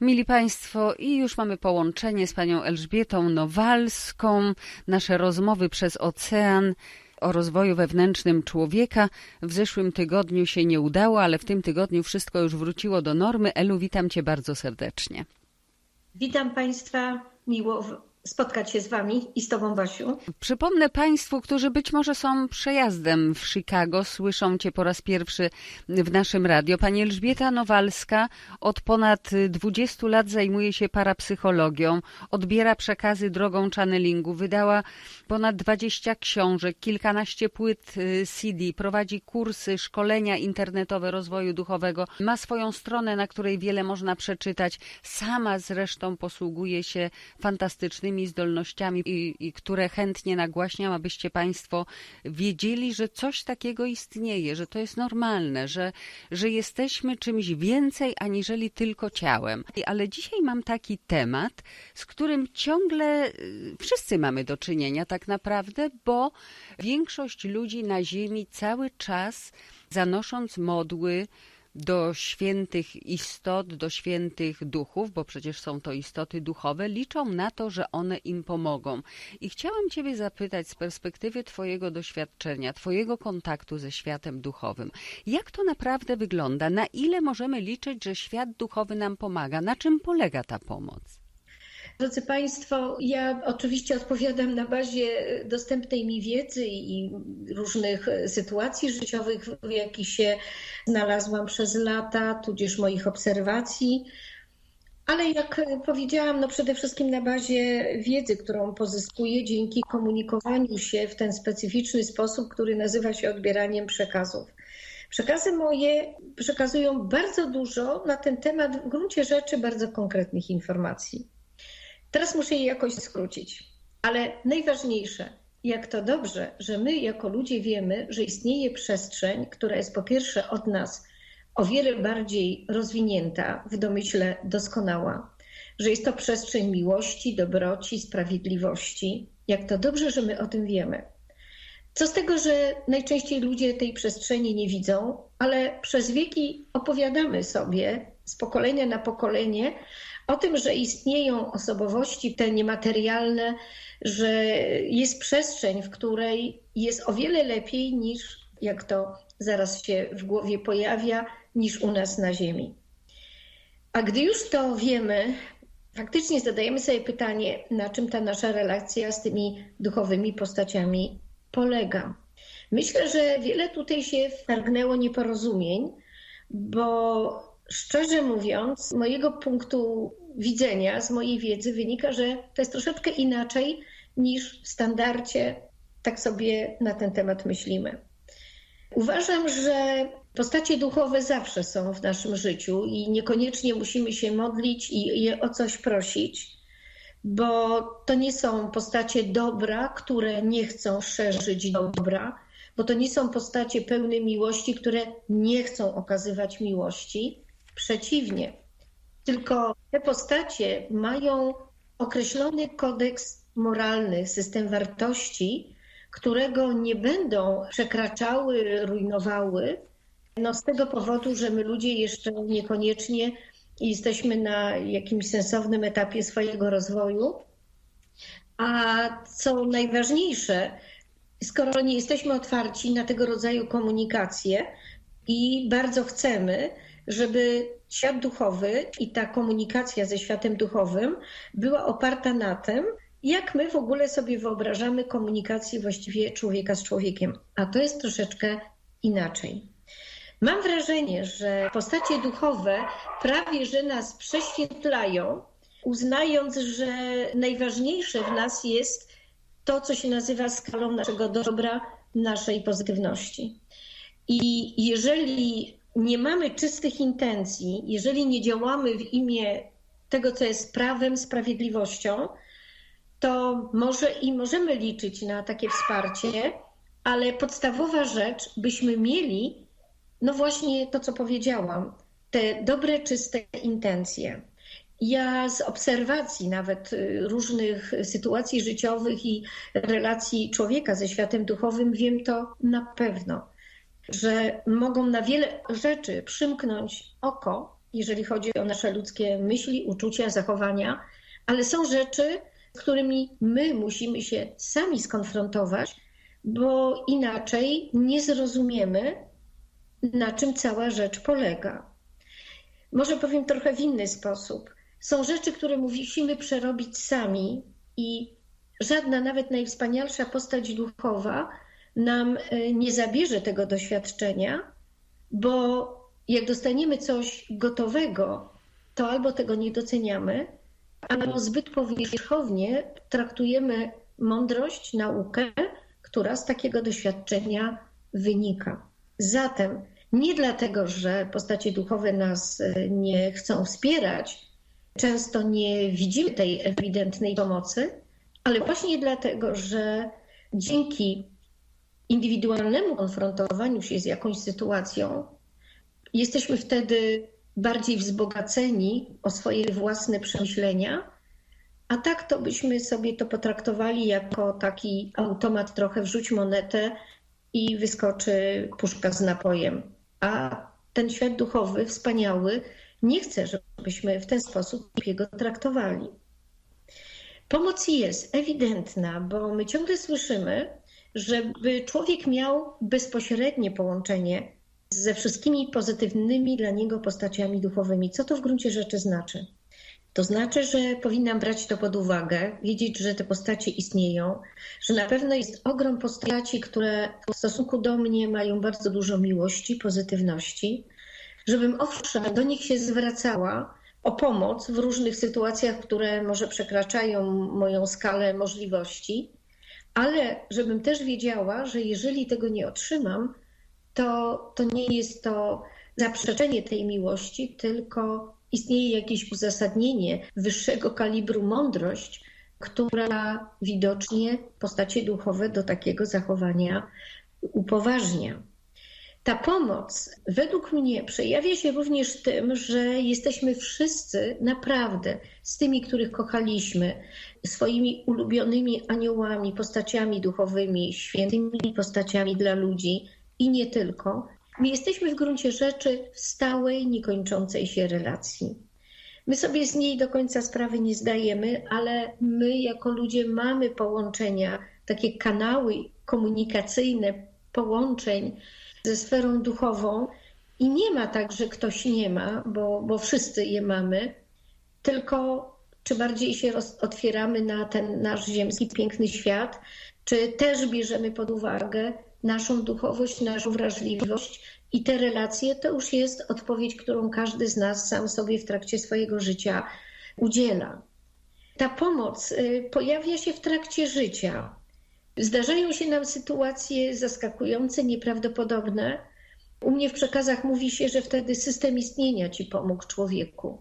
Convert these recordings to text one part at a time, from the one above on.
Mili Państwo, i już mamy połączenie z panią Elżbietą Nowalską. Nasze rozmowy przez ocean o rozwoju wewnętrznym człowieka w zeszłym tygodniu się nie udało, ale w tym tygodniu wszystko już wróciło do normy. Elu, witam cię bardzo serdecznie. Witam Państwa, miło spotkać się z Wami i z Tobą, Basiu. Przypomnę Państwu, którzy być może są przejazdem w Chicago, słyszą Cię po raz pierwszy w naszym radio. Pani Elżbieta Nowalska od ponad 20 lat zajmuje się parapsychologią, odbiera przekazy drogą channelingu, wydała ponad 20 książek, kilkanaście płyt y, CD, prowadzi kursy, szkolenia internetowe rozwoju duchowego, ma swoją stronę, na której wiele można przeczytać. Sama zresztą posługuje się fantastycznymi zdolnościami i, i które chętnie nagłaśniam, abyście Państwo wiedzieli, że coś takiego istnieje, że to jest normalne, że, że jesteśmy czymś więcej aniżeli tylko ciałem. Ale dzisiaj mam taki temat, z którym ciągle y, wszyscy mamy do czynienia tak naprawdę, bo większość ludzi na Ziemi cały czas zanosząc modły, do świętych istot, do świętych duchów, bo przecież są to istoty duchowe, liczą na to, że one im pomogą. I chciałam Ciebie zapytać z perspektywy Twojego doświadczenia, Twojego kontaktu ze światem duchowym, jak to naprawdę wygląda? Na ile możemy liczyć, że świat duchowy nam pomaga? Na czym polega ta pomoc? Drodzy Państwo, ja oczywiście odpowiadam na bazie dostępnej mi wiedzy i różnych sytuacji życiowych, w jakich się znalazłam przez lata, tudzież moich obserwacji. Ale jak powiedziałam, no przede wszystkim na bazie wiedzy, którą pozyskuję dzięki komunikowaniu się w ten specyficzny sposób, który nazywa się odbieraniem przekazów. Przekazy moje przekazują bardzo dużo na ten temat, w gruncie rzeczy bardzo konkretnych informacji. Teraz muszę je jakoś skrócić. Ale najważniejsze, jak to dobrze, że my jako ludzie wiemy, że istnieje przestrzeń, która jest po pierwsze od nas o wiele bardziej rozwinięta, w domyśle doskonała, że jest to przestrzeń miłości, dobroci, sprawiedliwości. Jak to dobrze, że my o tym wiemy. Co z tego, że najczęściej ludzie tej przestrzeni nie widzą, ale przez wieki opowiadamy sobie z pokolenia na pokolenie o tym, że istnieją osobowości te niematerialne, że jest przestrzeń, w której jest o wiele lepiej niż, jak to zaraz się w głowie pojawia, niż u nas na Ziemi. A gdy już to wiemy, faktycznie zadajemy sobie pytanie, na czym ta nasza relacja z tymi duchowymi postaciami polega. Myślę, że wiele tutaj się wtargnęło nieporozumień, bo Szczerze mówiąc, z mojego punktu widzenia, z mojej wiedzy wynika, że to jest troszeczkę inaczej niż w standardzie, tak sobie na ten temat myślimy. Uważam, że postacie duchowe zawsze są w naszym życiu i niekoniecznie musimy się modlić i je o coś prosić, bo to nie są postacie dobra, które nie chcą szerzyć dobra, bo to nie są postacie pełne miłości, które nie chcą okazywać miłości Przeciwnie, tylko te postacie mają określony kodeks moralny, system wartości, którego nie będą przekraczały, rujnowały, no z tego powodu, że my ludzie jeszcze niekoniecznie jesteśmy na jakimś sensownym etapie swojego rozwoju. A co najważniejsze, skoro nie jesteśmy otwarci na tego rodzaju komunikację i bardzo chcemy, żeby świat duchowy i ta komunikacja ze światem duchowym była oparta na tym, jak my w ogóle sobie wyobrażamy komunikację właściwie człowieka z człowiekiem. A to jest troszeczkę inaczej. Mam wrażenie, że postacie duchowe prawie że nas prześwietlają, uznając, że najważniejsze w nas jest to, co się nazywa skalą naszego dobra, naszej pozytywności. I jeżeli nie mamy czystych intencji, jeżeli nie działamy w imię tego, co jest prawem, sprawiedliwością, to może i możemy liczyć na takie wsparcie, ale podstawowa rzecz, byśmy mieli, no właśnie to, co powiedziałam, te dobre, czyste intencje. Ja z obserwacji nawet y, różnych sytuacji życiowych i relacji człowieka ze światem duchowym wiem to na pewno że mogą na wiele rzeczy przymknąć oko jeżeli chodzi o nasze ludzkie myśli, uczucia, zachowania, ale są rzeczy, z którymi my musimy się sami skonfrontować, bo inaczej nie zrozumiemy, na czym cała rzecz polega. Może powiem trochę w inny sposób. Są rzeczy, które musimy przerobić sami i żadna, nawet najwspanialsza postać duchowa nam e, nie zabierze tego doświadczenia, bo jak dostaniemy coś gotowego, to albo tego nie doceniamy, albo zbyt powierzchownie traktujemy mądrość, naukę, która z takiego doświadczenia wynika. Zatem nie dlatego, że postacie duchowe nas e, nie chcą wspierać, często nie widzimy tej ewidentnej pomocy, ale właśnie dlatego, że dzięki indywidualnemu konfrontowaniu się z jakąś sytuacją, jesteśmy wtedy bardziej wzbogaceni o swoje własne przemyślenia, a tak to byśmy sobie to potraktowali jako taki automat trochę wrzuć monetę i wyskoczy puszka z napojem. A ten świat duchowy, wspaniały, nie chce, żebyśmy w ten sposób jego traktowali. Pomoc jest ewidentna, bo my ciągle słyszymy, żeby człowiek miał bezpośrednie połączenie ze wszystkimi pozytywnymi dla niego postaciami duchowymi. Co to w gruncie rzeczy znaczy? To znaczy, że powinnam brać to pod uwagę, wiedzieć, że te postacie istnieją, że na pewno jest ogrom postaci, które w stosunku do mnie mają bardzo dużo miłości, pozytywności, żebym owszem do nich się zwracała o pomoc w różnych sytuacjach, które może przekraczają moją skalę możliwości, ale żebym też wiedziała, że jeżeli tego nie otrzymam, to, to nie jest to zaprzeczenie tej miłości, tylko istnieje jakieś uzasadnienie wyższego kalibru mądrość, która widocznie postacie duchowe do takiego zachowania upoważnia. Ta pomoc według mnie przejawia się również tym, że jesteśmy wszyscy naprawdę z tymi, których kochaliśmy, swoimi ulubionymi aniołami, postaciami duchowymi, świętymi postaciami dla ludzi i nie tylko. My jesteśmy w gruncie rzeczy w stałej, niekończącej się relacji. My sobie z niej do końca sprawy nie zdajemy, ale my jako ludzie mamy połączenia, takie kanały komunikacyjne połączeń ze sferą duchową i nie ma tak, że ktoś nie ma, bo, bo wszyscy je mamy, tylko czy bardziej się roz, otwieramy na ten nasz ziemski piękny świat, czy też bierzemy pod uwagę naszą duchowość, naszą wrażliwość i te relacje to już jest odpowiedź, którą każdy z nas sam sobie w trakcie swojego życia udziela. Ta pomoc y, pojawia się w trakcie życia. Zdarzają się nam sytuacje zaskakujące, nieprawdopodobne. U mnie w przekazach mówi się, że wtedy system istnienia ci pomógł człowieku.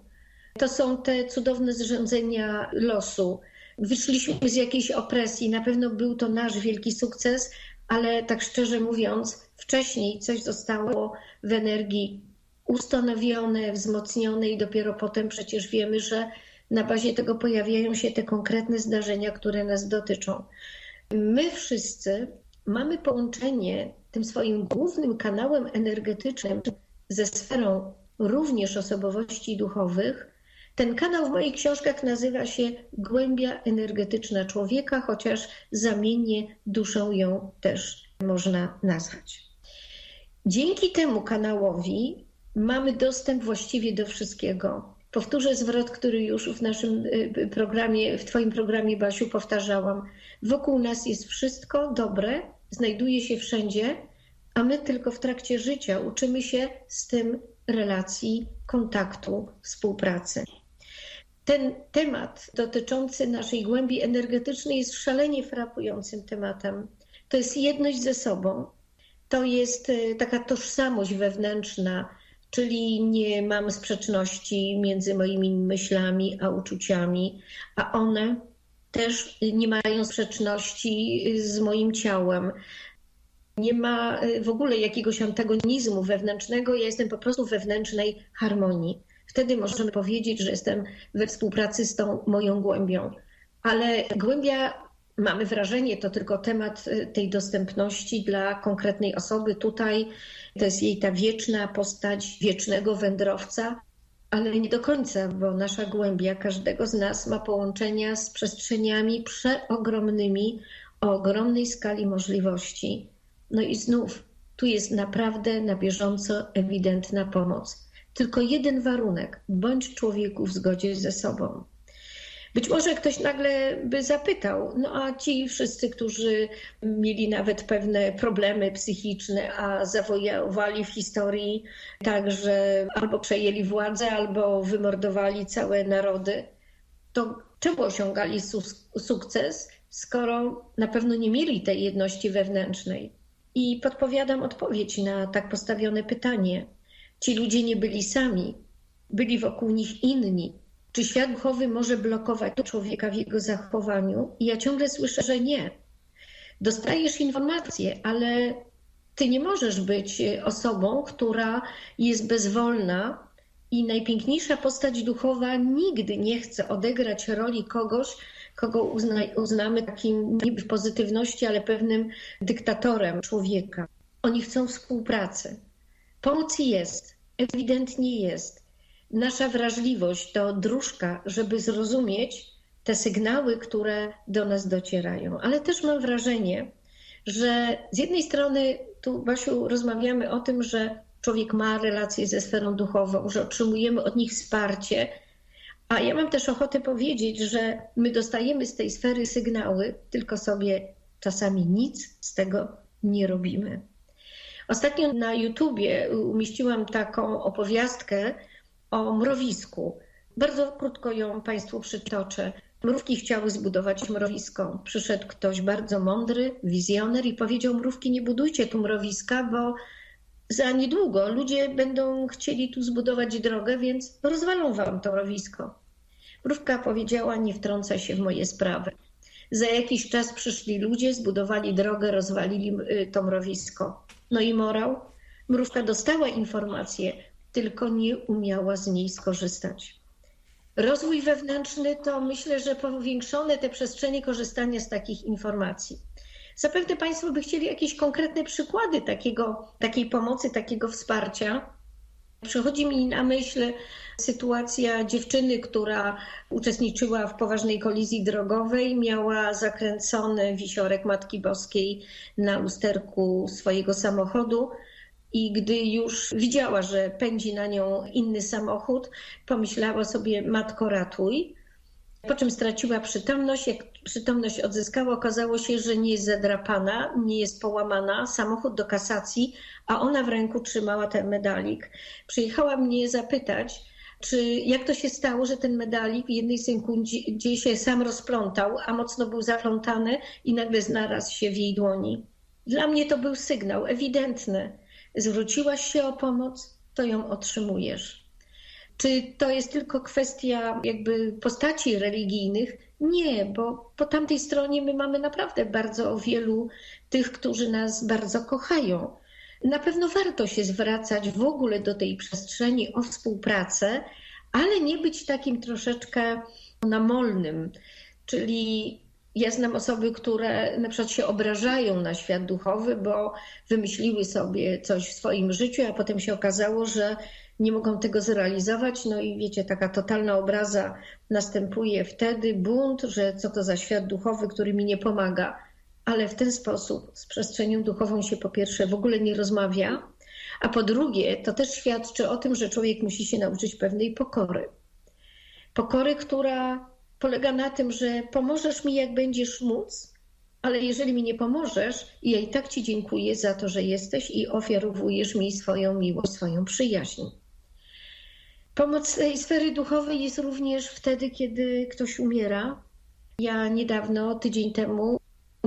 To są te cudowne zrządzenia losu. Wyszliśmy z jakiejś opresji, na pewno był to nasz wielki sukces, ale tak szczerze mówiąc, wcześniej coś zostało w energii ustanowione, wzmocnione i dopiero potem przecież wiemy, że na bazie tego pojawiają się te konkretne zdarzenia, które nas dotyczą. My wszyscy mamy połączenie tym swoim głównym kanałem energetycznym ze sferą również osobowości duchowych. Ten kanał w moich książkach nazywa się Głębia energetyczna człowieka, chociaż zamiennie duszą ją też można nazwać. Dzięki temu kanałowi mamy dostęp właściwie do wszystkiego. Powtórzę zwrot, który już w naszym y, programie, w Twoim programie, Basiu, powtarzałam. Wokół nas jest wszystko dobre, znajduje się wszędzie, a my tylko w trakcie życia uczymy się z tym relacji, kontaktu, współpracy. Ten temat dotyczący naszej głębi energetycznej jest szalenie frapującym tematem. To jest jedność ze sobą, to jest y, taka tożsamość wewnętrzna, czyli nie mam sprzeczności między moimi myślami a uczuciami, a one też nie mają sprzeczności z moim ciałem. Nie ma y, w ogóle jakiegoś antagonizmu wewnętrznego, ja jestem po prostu w wewnętrznej harmonii. Wtedy możemy powiedzieć, że jestem we współpracy z tą moją głębią. Ale głębia, mamy wrażenie, to tylko temat y, tej dostępności dla konkretnej osoby. Tutaj to jest jej ta wieczna postać wiecznego wędrowca, ale nie do końca, bo nasza głębia każdego z nas ma połączenia z przestrzeniami przeogromnymi, o ogromnej skali możliwości. No i znów, tu jest naprawdę na bieżąco ewidentna pomoc. Tylko jeden warunek: bądź człowieku w zgodzie ze sobą. Być może ktoś nagle by zapytał, no a ci wszyscy, którzy mieli nawet pewne problemy psychiczne, a zawojowali w historii tak, że albo przejęli władzę, albo wymordowali całe narody, to czemu osiągali su- sukces, skoro na pewno nie mieli tej jedności wewnętrznej? I podpowiadam odpowiedź na tak postawione pytanie. Ci ludzie nie byli sami, byli wokół nich inni czy świat duchowy może blokować człowieka w jego zachowaniu? I ja ciągle słyszę, że nie. Dostajesz informacje, ale ty nie możesz być osobą, która jest bezwolna i najpiękniejsza postać duchowa nigdy nie chce odegrać roli kogoś, kogo uzna, uznamy takim niby w pozytywności, ale pewnym dyktatorem człowieka. Oni chcą współpracy. Pomoc jest, ewidentnie jest nasza wrażliwość to dróżka, żeby zrozumieć te sygnały, które do nas docierają. Ale też mam wrażenie, że z jednej strony, tu Basiu, rozmawiamy o tym, że człowiek ma relacje ze sferą duchową, że otrzymujemy od nich wsparcie, a ja mam też ochotę powiedzieć, że my dostajemy z tej sfery sygnały, tylko sobie czasami nic z tego nie robimy. Ostatnio na YouTubie umieściłam taką opowiastkę o mrowisku. Bardzo krótko ją Państwu przytoczę. Mrówki chciały zbudować mrowisko. Przyszedł ktoś bardzo mądry, wizjoner i powiedział: Mrówki, nie budujcie tu mrowiska, bo za niedługo ludzie będą chcieli tu zbudować drogę, więc rozwalą wam to mrowisko. Mrówka powiedziała: Nie wtrąca się w moje sprawy. Za jakiś czas przyszli ludzie, zbudowali drogę, rozwalili y, to mrowisko. No i morał? Mrówka dostała informację, tylko nie umiała z niej skorzystać. Rozwój wewnętrzny to myślę, że powiększone te przestrzenie korzystania z takich informacji. Zapewne Państwo by chcieli jakieś konkretne przykłady takiego, takiej pomocy, takiego wsparcia. Przychodzi mi na myśl sytuacja dziewczyny, która uczestniczyła w poważnej kolizji drogowej, miała zakręcony wisiorek Matki Boskiej na lusterku swojego samochodu i gdy już widziała, że pędzi na nią inny samochód, pomyślała sobie: Matko, ratuj. Po czym straciła przytomność. Jak przytomność odzyskała, okazało się, że nie jest zadrapana, nie jest połamana, samochód do kasacji, a ona w ręku trzymała ten medalik. Przyjechała mnie zapytać, czy jak to się stało, że ten medalik w jednej sekundzie się sam rozplątał, a mocno był zaplątany i nagle znalazł się w jej dłoni. Dla mnie to był sygnał ewidentny zwróciłaś się o pomoc, to ją otrzymujesz. Czy to jest tylko kwestia jakby postaci religijnych? Nie, bo po tamtej stronie my mamy naprawdę bardzo wielu tych, którzy nas bardzo kochają. Na pewno warto się zwracać w ogóle do tej przestrzeni o współpracę, ale nie być takim troszeczkę namolnym, czyli ja znam osoby, które na przykład się obrażają na świat duchowy, bo wymyśliły sobie coś w swoim życiu, a potem się okazało, że nie mogą tego zrealizować. No i wiecie, taka totalna obraza następuje wtedy, bunt, że co to za świat duchowy, który mi nie pomaga. Ale w ten sposób z przestrzenią duchową się po pierwsze w ogóle nie rozmawia, a po drugie to też świadczy o tym, że człowiek musi się nauczyć pewnej pokory. Pokory, która polega na tym, że pomożesz mi, jak będziesz móc, ale jeżeli mi nie pomożesz, ja i tak Ci dziękuję za to, że jesteś i ofiarowujesz mi swoją miłość, swoją przyjaźń. Pomoc tej sfery duchowej jest również wtedy, kiedy ktoś umiera. Ja niedawno, tydzień temu,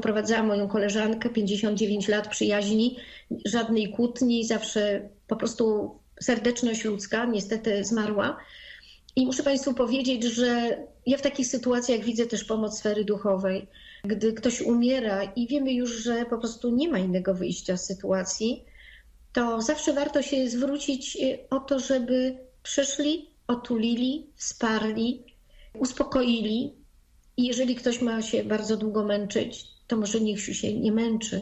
prowadzałam moją koleżankę, 59 lat przyjaźni, żadnej kłótni, zawsze po prostu serdeczność ludzka, niestety zmarła. I muszę Państwu powiedzieć, że ja w takich sytuacjach widzę też pomoc sfery duchowej. Gdy ktoś umiera i wiemy już, że po prostu nie ma innego wyjścia z sytuacji, to zawsze warto się zwrócić y, o to, żeby przyszli, otulili, wsparli, uspokoili. I jeżeli ktoś ma się bardzo długo męczyć, to może niech się nie męczy.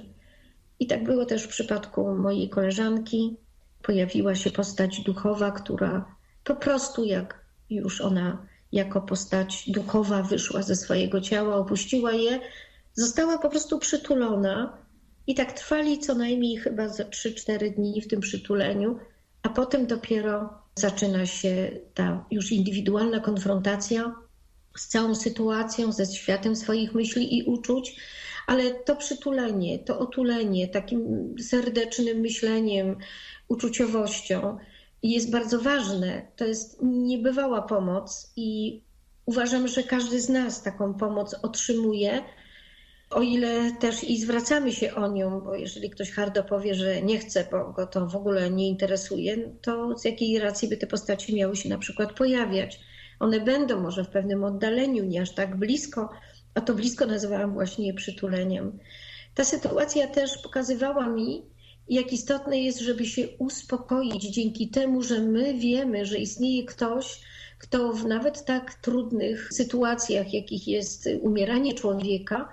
I tak było też w przypadku mojej koleżanki. Pojawiła się postać duchowa, która po prostu jak już ona jako postać duchowa wyszła ze swojego ciała, opuściła je, została po prostu przytulona i tak trwali co najmniej chyba za 3-4 dni w tym przytuleniu, a potem dopiero zaczyna się ta już indywidualna konfrontacja z całą sytuacją, ze światem swoich myśli i uczuć, ale to przytulenie, to otulenie takim serdecznym myśleniem, uczuciowością jest bardzo ważne. To jest niebywała pomoc i uważam, że każdy z nas taką pomoc otrzymuje. O ile też i zwracamy się o nią, bo jeżeli ktoś hardo powie, że nie chce, bo go to w ogóle nie interesuje, to z jakiej racji by te postaci miały się na przykład pojawiać? One będą może w pewnym oddaleniu, nie aż tak blisko, a to blisko nazywałam właśnie przytuleniem. Ta sytuacja też pokazywała mi, jak istotne jest, żeby się uspokoić dzięki temu, że my wiemy, że istnieje ktoś, kto w nawet tak trudnych sytuacjach, jakich jest umieranie człowieka,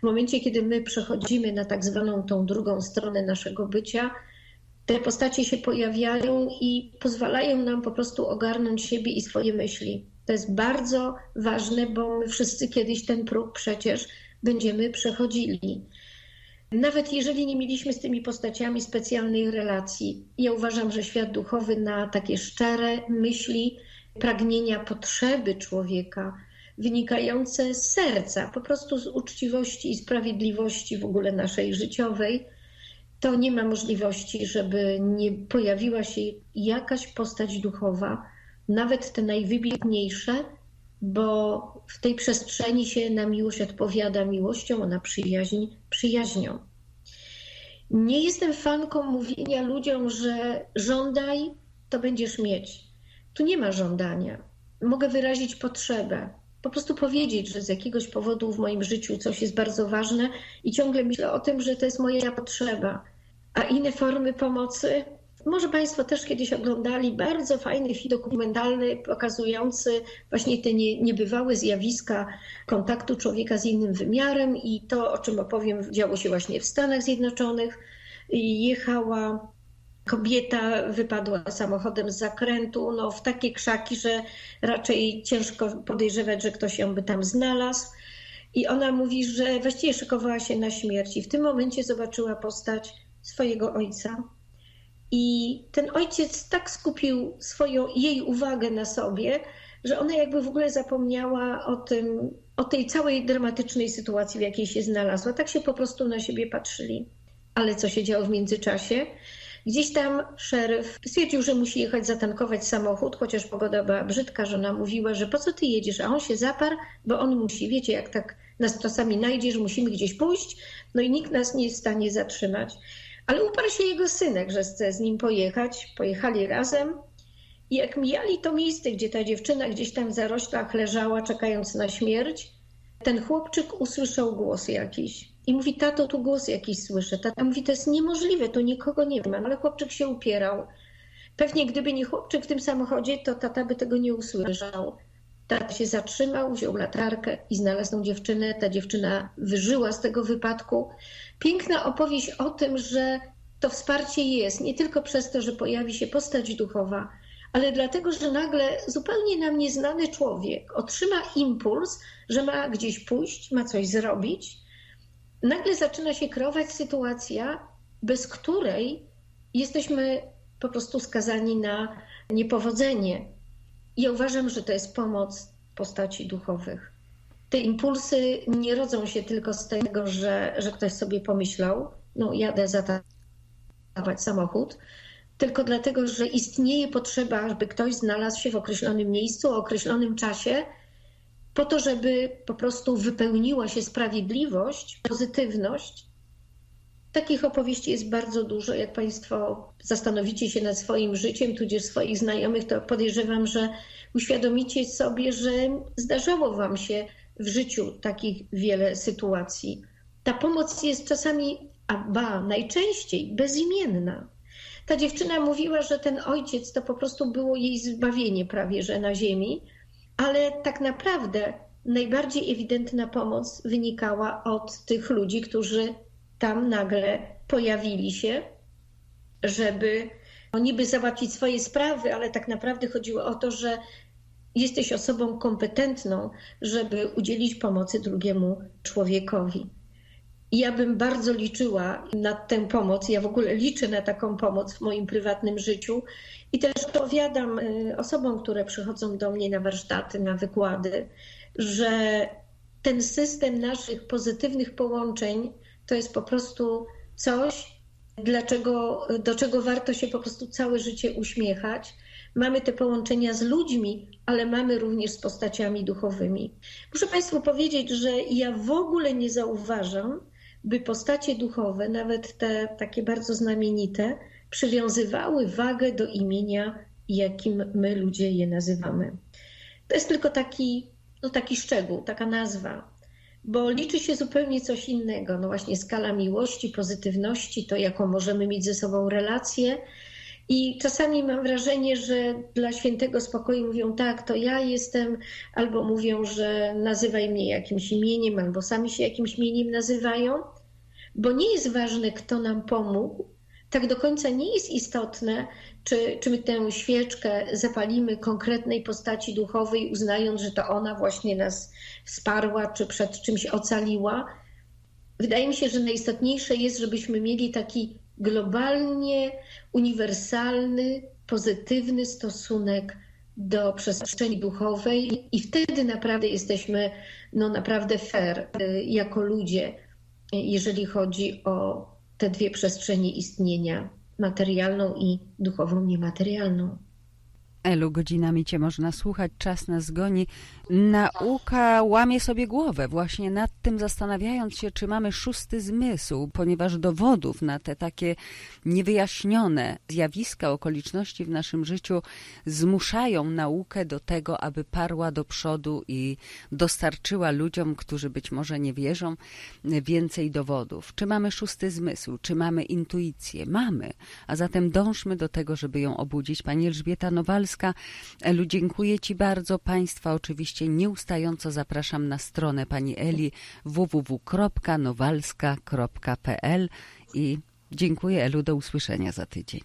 w momencie, kiedy my przechodzimy na tak zwaną tą drugą stronę naszego bycia, te postacie się pojawiają i pozwalają nam po prostu ogarnąć siebie i swoje myśli. To jest bardzo ważne, bo my wszyscy kiedyś ten próg przecież będziemy przechodzili. Nawet jeżeli nie mieliśmy z tymi postaciami specjalnej relacji, ja uważam, że świat duchowy na takie szczere myśli, pragnienia, potrzeby człowieka, wynikające z serca, po prostu z uczciwości i sprawiedliwości w ogóle naszej życiowej, to nie ma możliwości, żeby nie pojawiła się jakaś postać duchowa, nawet te najwybitniejsze, bo w tej przestrzeni się na miłość odpowiada miłością, a na przyjaźń przyjaźnią. Nie jestem fanką mówienia ludziom, że żądaj, to będziesz mieć. Tu nie ma żądania. Mogę wyrazić potrzebę, po prostu powiedzieć, że z jakiegoś powodu w moim życiu coś jest bardzo ważne i ciągle myślę o tym, że to jest moja potrzeba. A inne formy pomocy może Państwo też kiedyś oglądali bardzo fajny film dokumentalny pokazujący właśnie te nie, niebywałe zjawiska kontaktu człowieka z innym wymiarem i to, o czym opowiem, działo się właśnie w Stanach Zjednoczonych. Jechała kobieta, wypadła samochodem z zakrętu no, w takie krzaki, że raczej ciężko podejrzewać, że ktoś ją by tam znalazł. I ona mówi, że właściwie szykowała się na śmierć i w tym momencie zobaczyła postać swojego ojca, i ten ojciec tak skupił swoją, jej uwagę na sobie, że ona jakby w ogóle zapomniała o tym, o tej całej dramatycznej sytuacji, w jakiej się znalazła. Tak się po prostu na siebie patrzyli. Ale co się działo w międzyczasie? Gdzieś tam szeryf stwierdził, że musi jechać zatankować samochód, chociaż pogoda była brzydka, żona mówiła, że po co ty jedziesz? A on się zaparł, bo on musi. Wiecie, jak tak nas czasami najdzie, że musimy gdzieś pójść, no i nikt nas nie jest w stanie zatrzymać. Ale uparł się jego synek, że chce z nim pojechać. Pojechali razem. I jak mijali to miejsce, gdzie ta dziewczyna gdzieś tam w zaroślach leżała, czekając na śmierć, ten chłopczyk usłyszał głos jakiś. I mówi, tato, tu głos jakiś słyszę. Tata mówi, to jest niemożliwe, tu nikogo nie ma. Ale chłopczyk się upierał. Pewnie gdyby nie chłopczyk w tym samochodzie, to tata by tego nie usłyszał. Tata się zatrzymał, wziął latarkę i znalazł tą dziewczynę. Ta dziewczyna wyżyła z tego wypadku. Piękna opowieść o tym, że to wsparcie jest nie tylko przez to, że pojawi się postać duchowa, ale dlatego, że nagle zupełnie nam nieznany człowiek otrzyma impuls, że ma gdzieś pójść, ma coś zrobić. Nagle zaczyna się kreować sytuacja, bez której jesteśmy po prostu skazani na niepowodzenie. Ja uważam, że to jest pomoc postaci duchowych. Te impulsy nie rodzą się tylko z tego, że, że ktoś sobie pomyślał, no jadę zatankować samochód, tylko dlatego, że istnieje potrzeba, aby ktoś znalazł się w określonym miejscu, o określonym czasie, po to, żeby po prostu wypełniła się sprawiedliwość, pozytywność. Takich opowieści jest bardzo dużo. Jak Państwo zastanowicie się nad swoim życiem, tudzież swoich znajomych, to podejrzewam, że uświadomicie sobie, że zdarzało Wam się w życiu takich wiele sytuacji. Ta pomoc jest czasami, a ba, najczęściej bezimienna. Ta dziewczyna mówiła, że ten ojciec to po prostu było jej zbawienie prawie że na ziemi, ale tak naprawdę najbardziej ewidentna pomoc wynikała od tych ludzi, którzy tam nagle pojawili się, żeby no, niby załatwić swoje sprawy, ale tak naprawdę chodziło o to, że jesteś osobą kompetentną, żeby udzielić pomocy drugiemu człowiekowi. Ja bym bardzo liczyła na tę pomoc. Ja w ogóle liczę na taką pomoc w moim prywatnym życiu i też powiadam y, osobom, które przychodzą do mnie na warsztaty, na wykłady, że ten system naszych pozytywnych połączeń to jest po prostu coś, dlaczego, do czego warto się po prostu całe życie uśmiechać. Mamy te połączenia z ludźmi, ale mamy również z postaciami duchowymi. Muszę Państwu powiedzieć, że ja w ogóle nie zauważam, by postacie duchowe, nawet te takie bardzo znamienite, przywiązywały wagę do imienia, jakim my ludzie je nazywamy. To jest tylko taki, no taki szczegół, taka nazwa, bo liczy się zupełnie coś innego. No właśnie skala miłości, pozytywności, to jaką możemy mieć ze sobą relację. I czasami mam wrażenie, że dla świętego spokoju mówią tak, to ja jestem, albo mówią, że nazywaj mnie jakimś imieniem, albo sami się jakimś imieniem nazywają, bo nie jest ważne, kto nam pomógł, tak do końca nie jest istotne, czy, czy my tę świeczkę zapalimy konkretnej postaci duchowej, uznając, że to ona właśnie nas wsparła, czy przed czymś ocaliła. Wydaje mi się, że najistotniejsze jest, żebyśmy mieli taki globalnie uniwersalny, pozytywny stosunek do przestrzeni duchowej i wtedy naprawdę jesteśmy no naprawdę fair y, jako ludzie, jeżeli chodzi o te dwie przestrzenie istnienia, materialną i duchową niematerialną. Elu, godzinami cię można słuchać, czas nas goni. Nauka łamie sobie głowę właśnie nad tym, zastanawiając się, czy mamy szósty zmysł, ponieważ dowodów na te takie niewyjaśnione zjawiska, okoliczności w naszym życiu zmuszają naukę do tego, aby parła do przodu i dostarczyła ludziom, którzy być może nie wierzą, więcej dowodów. Czy mamy szósty zmysł, czy mamy intuicję? Mamy, a zatem dążmy do tego, żeby ją obudzić. Pani Elżbieta Nowalska, Elu, dziękuję Ci bardzo. Państwa oczywiście nieustająco zapraszam na stronę pani Eli www.nowalska.pl i dziękuję Elu, do usłyszenia za tydzień.